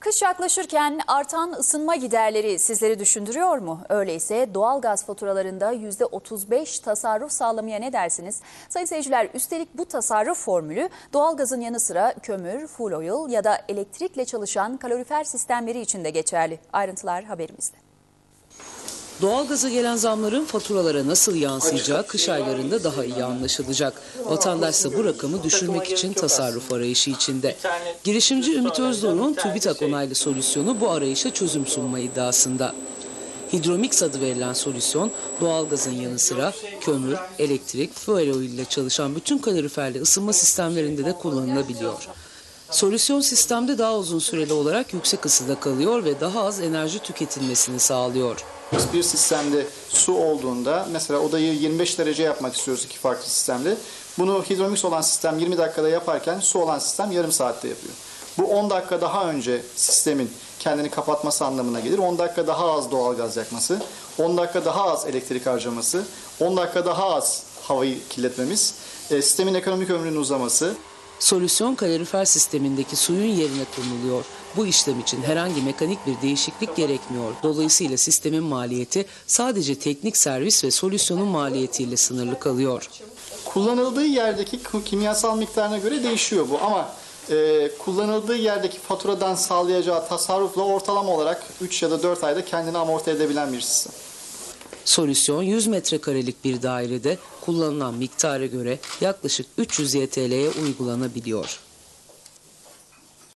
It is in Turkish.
Kış yaklaşırken artan ısınma giderleri sizleri düşündürüyor mu? Öyleyse doğalgaz faturalarında %35 tasarruf sağlamaya ne dersiniz? Sayın seyirciler üstelik bu tasarruf formülü doğalgazın yanı sıra kömür, fuel oil ya da elektrikle çalışan kalorifer sistemleri için de geçerli. Ayrıntılar haberimizde. Doğalgaza gelen zamların faturalara nasıl yansıyacağı kış aylarında daha iyi anlaşılacak. Vatandaş ise bu rakamı düşürmek için tasarruf arayışı içinde. Girişimci Ümit Özdoruk'un TÜBİTAK onaylı solüsyonu bu arayışa çözüm sunma iddiasında. Hidromix adı verilen solüsyon doğalgazın yanı sıra kömür, elektrik, fuel ile çalışan bütün kaloriferli ısınma sistemlerinde de kullanılabiliyor. Solüsyon sistemde daha uzun süreli olarak yüksek ısıda kalıyor ve daha az enerji tüketilmesini sağlıyor. Bir sistemde su olduğunda mesela odayı 25 derece yapmak istiyoruz iki farklı sistemde. Bunu hidromix olan sistem 20 dakikada yaparken su olan sistem yarım saatte yapıyor. Bu 10 dakika daha önce sistemin kendini kapatması anlamına gelir. 10 dakika daha az doğalgaz yakması, 10 dakika daha az elektrik harcaması, 10 dakika daha az havayı kirletmemiz, e, sistemin ekonomik ömrünün uzaması, Solüsyon kalorifer sistemindeki suyun yerine konuluyor. Bu işlem için herhangi mekanik bir değişiklik gerekmiyor. Dolayısıyla sistemin maliyeti sadece teknik servis ve solüsyonun maliyetiyle sınırlı kalıyor. kullanıldığı yerdeki kimyasal miktarına göre değişiyor bu ama e, kullanıldığı yerdeki faturadan sağlayacağı tasarrufla ortalama olarak 3 ya da 4 ayda kendini amorti edebilen bir sistem. Solüsyon 100 metrekarelik bir dairede kullanılan miktara göre yaklaşık 300 YTL'ye uygulanabiliyor.